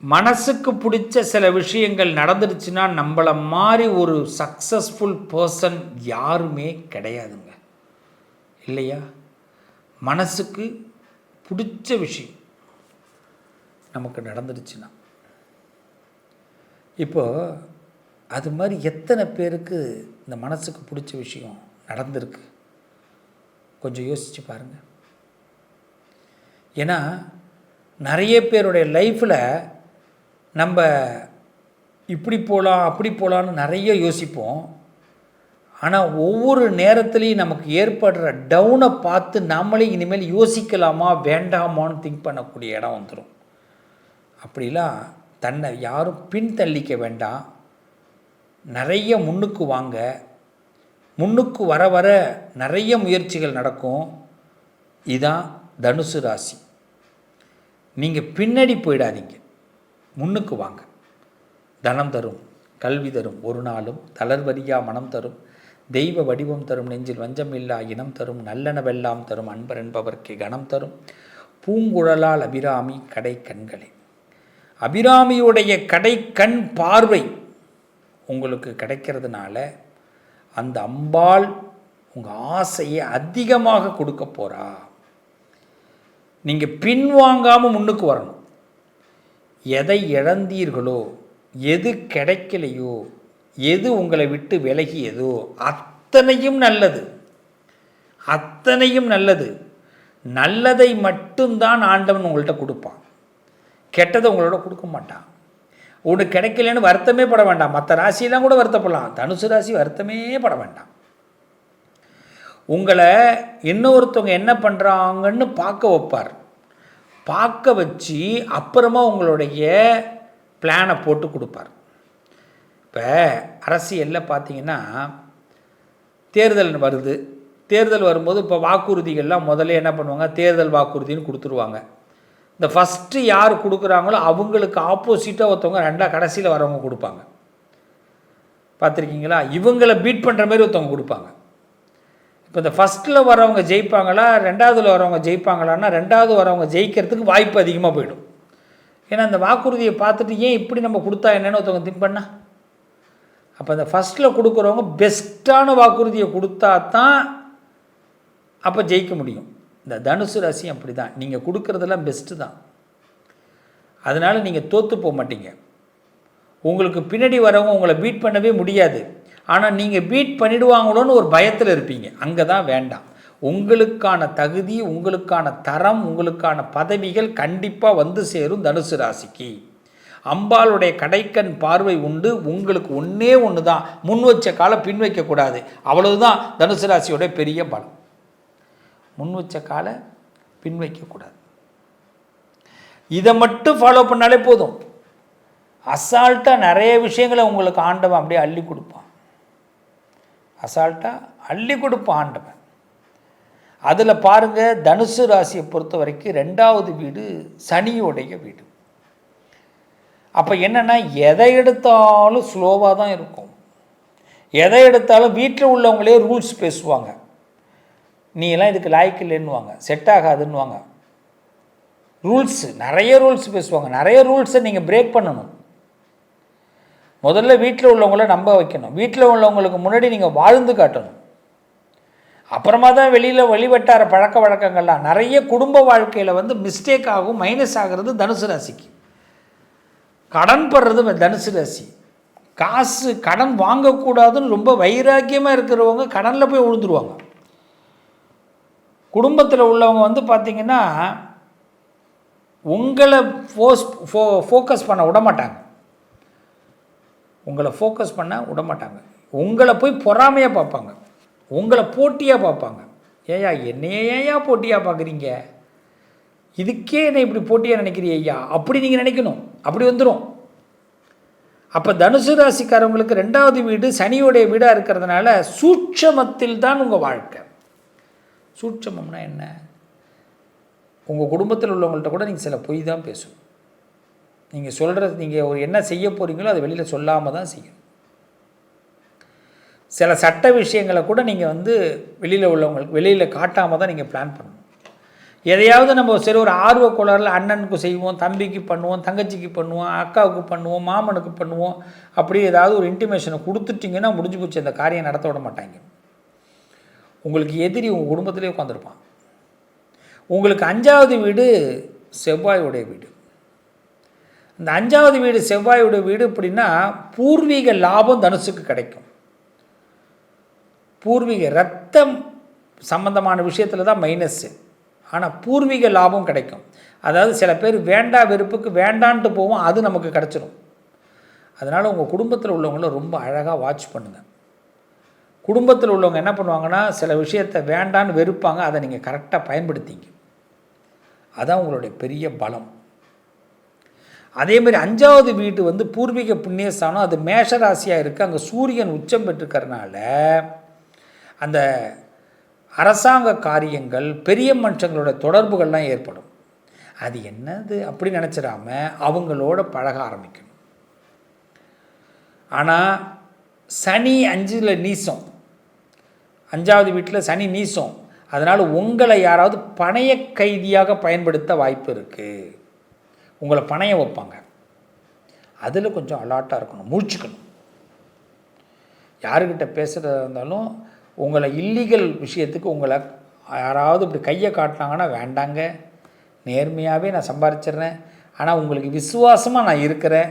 மனசுக்கு பிடிச்ச சில விஷயங்கள் நடந்துருச்சுன்னா நம்மளை மாதிரி ஒரு சக்ஸஸ்ஃபுல் பர்சன் யாருமே கிடையாதுங்க. இல்லையா? மனசுக்கு பிடிச்ச விஷயம் நமக்கு நடந்துருச்சுன்னா. இப்போ அது மாதிரி எத்தனை பேருக்கு இந்த மனசுக்கு பிடிச்ச விஷயம் நடந்திருக்கு? கொஞ்சம் யோசித்து பாருங்கள் ஏன்னா நிறைய பேருடைய லைஃப்பில் நம்ம இப்படி போகலாம் அப்படி போகலான்னு நிறைய யோசிப்போம். ஆனால் ஒவ்வொரு நேரத்துலையும் நமக்கு ஏற்படுற டவுனை பார்த்து நம்மளே இனிமேல் யோசிக்கலாமா வேண்டாமான்னு திங்க் பண்ணக்கூடிய இடம் வந்துடும் அப்படிலாம் தன்னை யாரும் பின்தள்ளிக்க வேண்டாம். நிறைய முன்னுக்கு வாங்க. முன்னுக்கு வர வர நிறைய முயற்சிகள் நடக்கும். இதான் தனுசு ராசி. நீங்கள் பின்னாடி போயிடாதீங்க. முன்னுக்கு வாங்க. தனம் தரும் கல்வி தரும் ஒரு நாளும் தளர்வரியா மனம் தரும். தெய்வ வடிவம் தரும் நெஞ்சில் வஞ்சமில்லா இனம் தரும். நல்லனவெல்லாம் தரும் அன்பர் என்பவர்க்கு கணம் தரும். பூங்குழலால் அபிராமி கடை கண்களே. அபிராமியுடைய கடை கண் பார்வை உங்களுக்கு கிடைக்கிறதுனால அந்த அம்பாள் உங்கள் ஆசையை அதிகமாக கொடுக்க போகிறா நீங்கள் பின்வாங்காமல் முன்னுக்கு வரணும். எதை இழந்தீர்களோ எது கிடைக்கலையோ எது உங்களை விட்டு விலகியதோ அத்தனையும் நல்லது. அத்தனையும் நல்லது. நல்லதை மட்டும்தான் ஆண்டவன் உங்கள்கிட்ட கொடுப்பான். கெட்டதை உங்களோட கொடுக்க மாட்டான். உனக்கு கிடைக்கலன்னு வருத்தமே பட வேண்டாம். மற்ற ராசியெல்லாம் கூட வருத்தப்படலாம். தனுசு ராசி வருத்தமே பட வேண்டாம். உங்களை இன்னொருத்தவங்க என்ன பண்ணுறாங்கன்னு பார்க்க வைப்பார். பார்க்க வச்சு அப்புறமா உங்களுடைய பிளானை போட்டு கொடுப்பார். இப்போ அரசியலில் பார்த்தீங்கன்னா தேர்தல் வருது. தேர்தல் வரும்போது இப்போ வாக்குறுதிகள்லாம் முதல்ல என்ன பண்ணுவாங்க? தேர்தல் வாக்குறுதின்னு கொடுத்துருவாங்க. இந்த ஃபஸ்ட்டு யார் கொடுக்குறாங்களோ அவங்களுக்கு ஆப்போசிட்டாக ஒருத்தவங்க ரெண்டாக கடைசியில் வரவங்க கொடுப்பாங்க. பார்த்துருக்கீங்களா இவங்களை பீட் பண்ணுற மாதிரி ஒருத்தவங்க கொடுப்பாங்க. இப்போ இந்த ஃபஸ்ட்டில் வரவங்க ஜெயிப்பாங்களா ரெண்டாவதில் வரவங்க ஜெயிப்பாங்களான்னா ரெண்டாவது வரவங்க ஜெயிக்கிறதுக்கு வாய்ப்பு அதிகமாக போயிடும். ஏன்னா அந்த வாக்குறுதியை பார்த்துட்டு ஏன் இப்படி நம்ம கொடுத்தா என்னென்னு ஒருத்தவங்க திம்பண்ணா பண்ணா? அப்போ அந்த ஃபஸ்ட்டில் கொடுக்குறவங்க பெஸ்ட்டான வாக்குறுதியை கொடுத்தா தான் அப்போ ஜெயிக்க முடியும். இந்த தனுசு ராசி அப்படி தான் நீங்கள் கொடுக்குறதெல்லாம் பெஸ்ட்டு தான். அதனால் நீங்கள் தோற்று போக மாட்டீங்க. உங்களுக்கு பின்னாடி வரவங்க உங்களை பீட் பண்ணவே முடியாது. ஆனால் நீங்கள் பீட் பண்ணிடுவாங்களோன்னு ஒரு பயத்தில் இருப்பீங்க. அங்கே தான் வேண்டாம். உங்களுக்கான தகுதி உங்களுக்கான தரம் உங்களுக்கான பதவிகள் கண்டிப்பாக வந்து சேரும் தனுசு ராசிக்கு. அம்பாளுடைய கடைக்கண் பார்வை உண்டு. உங்களுக்கு ஒன்றே ஒன்று தான் முன் வச்ச காலை பின் வைக்கக்கூடாது. அவ்வளவுதான் தனுசு ராசியோடைய பெரிய பலம். முன் வச்ச காலை பின் வைக்கக்கூடாது. இதை மட்டும் ஃபாலோ பண்ணாலே போதும். அசால்ட்டாக நிறைய விஷயங்களை உங்களுக்கு ஆண்டவன் அப்படியே அள்ளி கொடுப்பான். அசால்ட்டாக அள்ளி கொடுப்பான் ஆண்டவன். அதில் பாருங்கள் தனுசு ராசியை பொறுத்த வரைக்கும் ரெண்டாவது வீடு சனியோடைய வீடு. அப்போ என்னென்னா எதை எடுத்தாலும் ஸ்லோவாக தான் இருக்கும். எதை எடுத்தாலும் வீட்டில் உள்ளவங்களே ரூல்ஸ் பேசுவாங்க. நீ எல்லாம் இதுக்கு லாய்க்கு இல்லைன்னுவாங்க செட் ஆகாதுன்னுவாங்க. ரூல்ஸு நிறைய ரூல்ஸ் பேசுவாங்க. நிறைய ரூல்ஸை நீங்கள் பிரேக் பண்ணணும். முதல்ல வீட்டில் உள்ளவங்கள நம்ப வைக்கணும். வீட்டில் உள்ளவங்களுக்கு முன்னாடி நீங்கள் வாழ்ந்து காட்டணும். அப்புறமா தான் வெளியில் வழிவட்டார பழக்க வழக்கங்கள்லாம். நிறைய குடும்ப வாழ்க்கையில் வந்து மிஸ்டேக் ஆகும் மைனஸ் ஆகிறது தனுசு ராசிக்கு. கடன் படுறது தனுசு ராசி. காசு கடன் வாங்கக்கூடாதுன்னு ரொம்ப வைராக்கியமாக இருக்கிறவங்க கடனில் போய் விழுந்துருவாங்க குடும்பத்தில் உள்ளவங்க வந்து பார்த்திங்கன்னா உங்களை ஃபோஸ் ஃபோ ஃபோக்கஸ் பண்ண விட மாட்டாங்க உங்களை ஃபோக்கஸ் பண்ண விட மாட்டாங்க உங்களை போய் பொறாமையாக பார்ப்பாங்க. உங்களை போட்டியாக பார்ப்பாங்க. ஏயா என்னையே ஏயா போட்டியாக பார்க்குறீங்க? இதுக்கே என்னை இப்படி போட்டியாக நினைக்கிறீ ஐயா? அப்படி நீங்கள் நினைக்கணும். அப்படி வந்துடும் அப்போ தனுசு ராசிக்காரவங்களுக்கு ரெண்டாவது வீடு சனியோடைய வீடாக இருக்கிறதுனால சூட்சமத்தில் தான் உங்கள் வாழ்க்கை. சூட்சமம்னா என்ன? உங்கள் குடும்பத்தில் உள்ளவங்கள்ட்ட கூட நீங்கள் சில பொய் தான் பேசணும். நீங்கள் சொல்கிறது நீங்கள் ஒரு என்ன செய்ய போகிறீங்களோ அதை வெளியில் சொல்லாமல் தான் செய்யணும். சில சட்ட விஷயங்களை கூட நீங்கள் வந்து வெளியில் உள்ளவங்களுக்கு வெளியில் காட்டாமல் தான் நீங்கள் பிளான் பண்ணணும். எதையாவது நம்ம சரி ஒரு ஆர்வ கோளாறில் அண்ணனுக்கு செய்வோம் தம்பிக்கு பண்ணுவோம் தங்கச்சிக்கு பண்ணுவோம் அக்காவுக்கு பண்ணுவோம் மாமனுக்கு பண்ணுவோம் அப்படி ஏதாவது ஒரு இன்டிமேஷனை கொடுத்துட்டிங்கன்னா முடிஞ்சு போச்சு அந்த காரியம் நடத்த விட மாட்டாங்க. உங்களுக்கு எதிரி உங்கள் குடும்பத்திலே உட்காந்துருப்பான் உங்களுக்கு அஞ்சாவது வீடு செவ்வாயுடைய வீடு. இந்த அஞ்சாவது வீடு செவ்வாயுடைய வீடு அப்படின்னா பூர்வீக லாபம் தனுசுக்கு கிடைக்கும். பூர்வீக ரத்தம் சம்பந்தமான விஷயத்தில் தான் மைனஸ்ஸு ஆனால் பூர்வீக லாபம் கிடைக்கும். அதாவது சில பேர் வேண்டா வெறுப்புக்கு வேண்டான்ட்டு போவோம் அது நமக்கு கிடச்சிரும். அதனால் உங்கள் குடும்பத்தில் உள்ளவங்கள ரொம்ப அழகாக வாட்ச் பண்ணுங்கள் குடும்பத்தில் உள்ளவங்க என்ன பண்ணுவாங்கன்னா சில விஷயத்தை வேண்டான்னு வெறுப்பாங்க அதை நீங்கள் கரெக்டாக பயன்படுத்திங்க. அதான் உங்களுடைய பெரிய பலம். அதேமாதிரி அஞ்சாவது வீடு வந்து பூர்வீக புண்ணியஸ்தானம் அது மேஷராசியாக இருக்குது அங்கே சூரியன் உச்சம் பெற்றுக்கிறனால அந்த அரசாங்க காரியங்கள் பெரிய மனுஷங்களோட தொடர்புகள்லாம் ஏற்படும். அது என்னது அப்படி நினச்சிடாம அவங்களோட பழக ஆரம்பிக்கணும். ஆனால் சனி அஞ்சில் நீசம். அஞ்சாவது வீட்டில் சனி நீசம். அதனால் உங்களை யாராவது பணைய கைதியாக பயன்படுத்த வாய்ப்பு இருக்குது உங்களை பணைய வைப்பாங்க. அதில் கொஞ்சம் அலாட்டாக இருக்கணும் மூழ்ச்சிக்கணும். யாருக்கிட்ட பேசுகிறதா இருந்தாலும் உங்களை இல்லீகல் விஷயத்துக்கு உங்களை யாராவது இப்படி கையை காட்டினாங்கன்னா வேண்டாங்க நேர்மையாகவே நான் சம்பாரிச்சிடுறேன். ஆனால் உங்களுக்கு விசுவாசமாக நான் இருக்கிறேன்.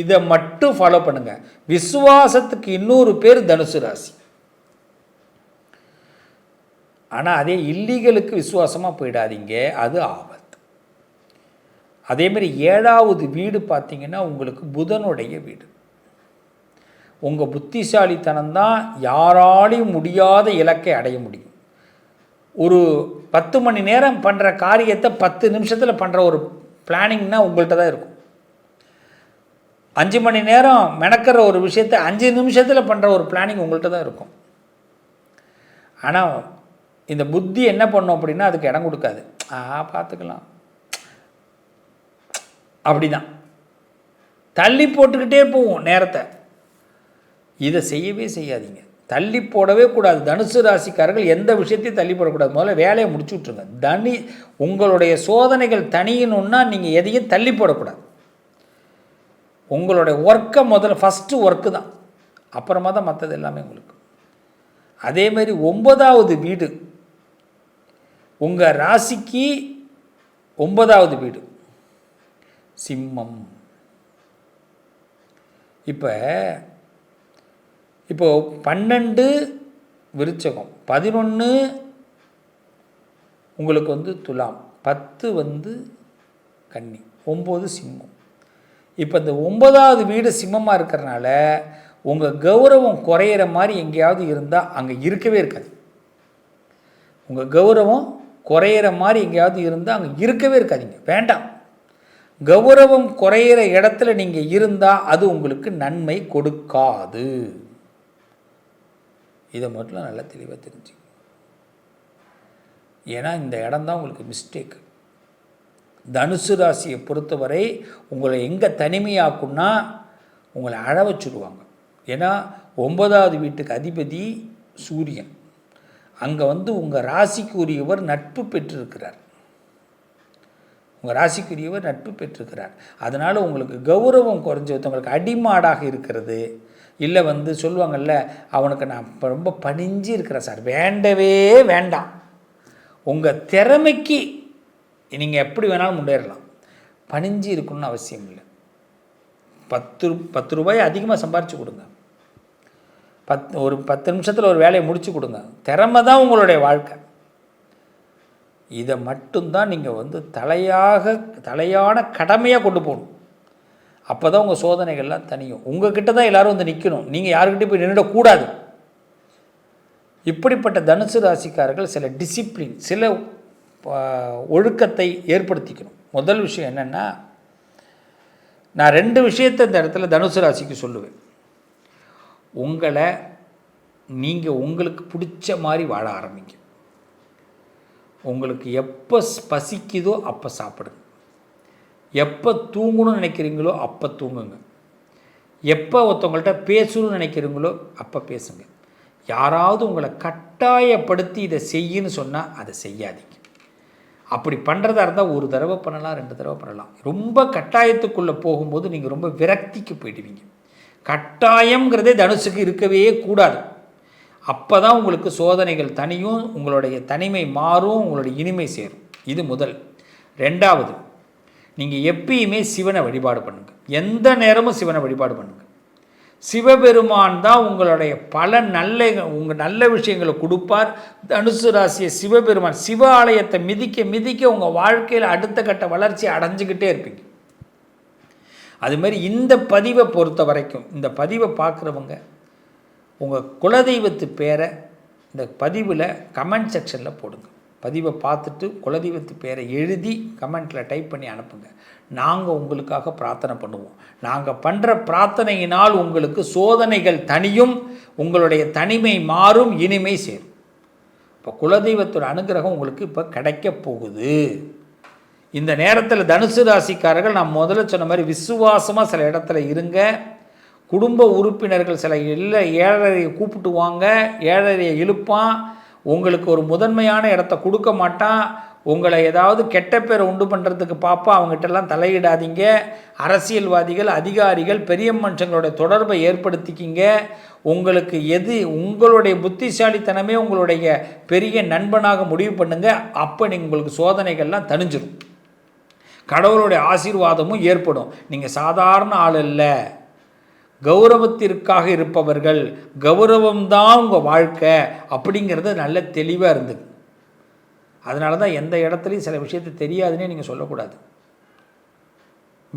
இதை மட்டும் ஃபாலோ பண்ணுங்கள் விசுவாசத்துக்கு இன்னொரு பேர் தனுசு ராசி. ஆனால் அதே இல்லீகலுக்கு விசுவாசமாக போயிடாதீங்க. அது ஆபத்து அதேமாரி ஏழாவது வீடு பார்த்திங்கன்னா உங்களுக்கு புதனுடைய வீடு. உங்கள் புத்திசாலித்தனம் தான் யாராலையும் முடியாத இலக்கை அடைய முடியும். ஒரு பத்து மணி நேரம் பண்ணுற காரியத்தை பத்து நிமிஷத்தில் பண்ணுற ஒரு பிளானிங்னால் உங்கள்கிட்ட தான் இருக்கும். அஞ்சு மணி நேரம் மெனக்கிற ஒரு விஷயத்தை அஞ்சு நிமிஷத்தில் பண்ணுற ஒரு பிளானிங் உங்கள்கிட்ட தான் இருக்கும். ஆனால் இந்த புத்தி என்ன பண்ணும் அப்படின்னா அதுக்கு இடம் கொடுக்காது. ஆ பார்த்துக்கலாம். அப்படி தான் தள்ளி போட்டுக்கிட்டே போவோம் நேரத்தை. இதை செய்யவே செய்யாதீங்க. தள்ளி போடவே கூடாது. தனுசு ராசிக்காரர்கள் எந்த விஷயத்தையும் தள்ளி போடக்கூடாது. முதல்ல வேலையை முடிச்சு விட்ருங்க தனி உங்களுடைய சோதனைகள் தனியணுன்னா நீங்கள் எதையும் தள்ளி போடக்கூடாது. உங்களுடைய ஒர்க்கை முதல்ல ஃபஸ்ட்டு ஒர்க்கு தான். அப்புறமா தான் மற்றது எல்லாமே உங்களுக்கு. அதேமாரி ஒன்பதாவது வீடு. உங்கள் ராசிக்கு ஒன்பதாவது வீடு. சிம்மம். இப்போ இப்போ பன்னெண்டு விருச்சகம் பதினொன்று உங்களுக்கு வந்து துலாம் பத்து வந்து கன்னி ஒம்பது சிம்மம். இப்போ இந்த ஒன்பதாவது வீடு சிம்மமாக இருக்கிறனால உங்கள் கௌரவம் குறையிற மாதிரி எங்கேயாவது இருந்தால் அங்கே இருக்கவே இருக்காது. உங்கள் கௌரவம் குறையிற மாதிரி எங்கேயாவது இருந்தால் அங்கே இருக்கவே இருக்காதிங்க வேண்டாம். கௌரவம் குறையிற இடத்துல நீங்கள் இருந்தால் அது உங்களுக்கு நன்மை கொடுக்காது. இதை மட்டும் நல்லா தெளிவாக தெரிஞ்சு ஏன்னா இந்த இடம் தான் உங்களுக்கு மிஸ்டேக்கு தனுசு ராசியை பொறுத்தவரை உங்களை எங்கே தனிமையாக்குன்னா உங்களை அழ வச்சுடுவாங்க ஏன்னா ஒன்பதாவது வீட்டுக்கு அதிபதி சூரியன். அங்கே வந்து உங்கள் ராசிக்குரியவர் நட்பு பெற்றிருக்கிறார். உங்கள் ராசிக்குரியவர் நட்பு பெற்றிருக்கிறார். அதனால் உங்களுக்கு கௌரவம் குறைஞ்சவங்களுக்கு அடிமாடாக இருக்கிறது. இல்லை வந்து சொல்லுவாங்கல்ல அவனுக்கு நான் ரொம்ப பணிஞ்சு இருக்கிறேன் சார். வேண்டவே வேண்டாம். உங்கள் திறமைக்கு நீங்கள் எப்படி வேணாலும் முன்னேறலாம். பணிஞ்சு இருக்கணும்னு அவசியம் இல்லை. பத்து பத்து ரூபாய் அதிகமாக சம்பாரித்து கொடுங்க. பத் ஒரு பத்து நிமிஷத்தில் ஒரு வேலையை முடிச்சு கொடுங்க. திறமை தான் உங்களுடைய வாழ்க்கை. இதை மட்டும்தான் நீங்கள் வந்து தலையாக தலையான கடமையாக கொண்டு போகணும். அப்போ தான் உங்கள் சோதனைகள்லாம் தனியும் உங்கள் கிட்ட தான் எல்லோரும் வந்து நிற்கணும் நீங்கள் யாருக்கிட்டையும் போய் நின்றுடக்கூடாது இப்படிப்பட்ட தனுசு ராசிக்காரர்கள் சில டிசிப்ளின் சில ஒழுக்கத்தை ஏற்படுத்திக்கணும். முதல் விஷயம் என்னென்னா நான் ரெண்டு விஷயத்தை இந்த இடத்துல தனுசு ராசிக்கு சொல்லுவேன். உங்களை நீங்கள் உங்களுக்கு பிடிச்ச மாதிரி வாழ ஆரம்பிங்க. உங்களுக்கு எப்போ பசிக்குதோ அப்போ சாப்பிடுங்க. எப்போ தூங்கணும்னு நினைக்கிறீங்களோ அப்போ தூங்குங்க. எப்போ ஒருத்தவங்கள்ட்ட பேசணும்னு நினைக்கிறீங்களோ அப்போ பேசுங்க. யாராவது உங்களை கட்டாயப்படுத்தி இதை செய்யுன்னு சொன்னால் அதை செய்யாதீங்க. அப்படி பண்ணுறதா இருந்தால் ஒரு தடவை பண்ணலாம் ரெண்டு தடவை பண்ணலாம். ரொம்ப கட்டாயத்துக்குள்ளே போகும்போது நீங்கள் ரொம்ப விரக்திக்கு போயிடுவீங்க. கட்டாயங்கிறதே தனுசுக்கு இருக்கவே கூடாது. அப்போ தான் உங்களுக்கு சோதனைகள் தனியும் உங்களுடைய தனிமை மாறும் உங்களுடைய இனிமை சேரும். இது முதல். ரெண்டாவது நீங்கள் எப்பயுமே சிவனை வழிபாடு பண்ணுங்கள் எந்த நேரமும் சிவனை வழிபாடு பண்ணுங்கள் சிவபெருமான் தான் உங்களுடைய பல நல்ல உங்கள் நல்ல விஷயங்களை கொடுப்பார். தனுசு ராசியை சிவபெருமான் சிவ ஆலயத்தை மிதிக்க மிதிக்க உங்கள் வாழ்க்கையில் அடுத்த கட்ட வளர்ச்சி அடைஞ்சிக்கிட்டே இருப்பீங்க. அது மாதிரி இந்த பதிவை பொறுத்த வரைக்கும் இந்த பதிவை பார்க்குறவங்க உங்கள் குலதெய்வத்து பேரை இந்த பதிவில் கமெண்ட் செக்ஷனில் போடுங்க. பதிவை பார்த்துட்டு குலதெய்வத்து பேரை எழுதி கமெண்ட்டில் டைப் பண்ணி அனுப்புங்க. நாங்கள் உங்களுக்காக பிரார்த்தனை பண்ணுவோம். நாங்கள் பண்ணுற பிரார்த்தனையினால் உங்களுக்கு சோதனைகள் தனியும் உங்களுடைய தனிமை மாறும் இனிமை சேரும். இப்போ குலதெய்வத்தோட அனுகிரகம் உங்களுக்கு இப்போ கிடைக்க போகுது. இந்த நேரத்தில் தனுசு ராசிக்காரர்கள் நான் முதல்ல சொன்ன மாதிரி விசுவாசமாக சில இடத்துல இருங்க. குடும்ப உறுப்பினர்கள் சில இல்லை ஏழரையை கூப்பிட்டு வாங்க ஏழரையை இழுப்பான் உங்களுக்கு ஒரு முதன்மையான இடத்த கொடுக்க மாட்டான் உங்களை ஏதாவது கெட்ட பேரை உண்டு பண்ணுறதுக்கு பாப்பா அவங்ககிட்டலாம் தலையிடாதீங்க அரசியல்வாதிகள் அதிகாரிகள் பெரிய மனுஷங்களோட தொடர்பை ஏற்படுத்திக்கிங்க உங்களுக்கு எது உங்களுடைய புத்திசாலித்தனமே உங்களுடைய பெரிய நண்பனாக முடிவு பண்ணுங்க அப்போ நீங்கள் உங்களுக்கு சோதனைகள்லாம் தணிஞ்சிடும் கடவுளுடைய ஆசீர்வாதமும் ஏற்படும். நீங்கள் சாதாரண ஆள் இல்லை. கௌரவத்திற்காக இருப்பவர்கள் கௌரவம்தான் உங்கள் வாழ்க்கை அப்படிங்கிறது நல்ல தெளிவாக இருந்தது. அதனால தான் எந்த இடத்துலையும் சில விஷயத்தை தெரியாதுன்னே நீங்கள் சொல்லக்கூடாது.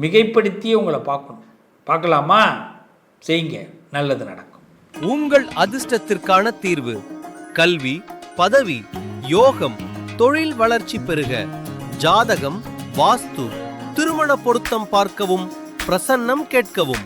மிகைப்படுத்தியே உங்களை பார்க்கணும். பார்க்கலாமா? செய்யுங்க. நல்லது நடக்கும். உங்கள் அதிர்ஷ்டத்திற்கான தீர்வு கல்வி பதவி யோகம் தொழில் வளர்ச்சி பெருக ஜாதகம் வாஸ்து திருமண பொருத்தம் பார்க்கவும் பிரசன்னம் கேட்கவும்.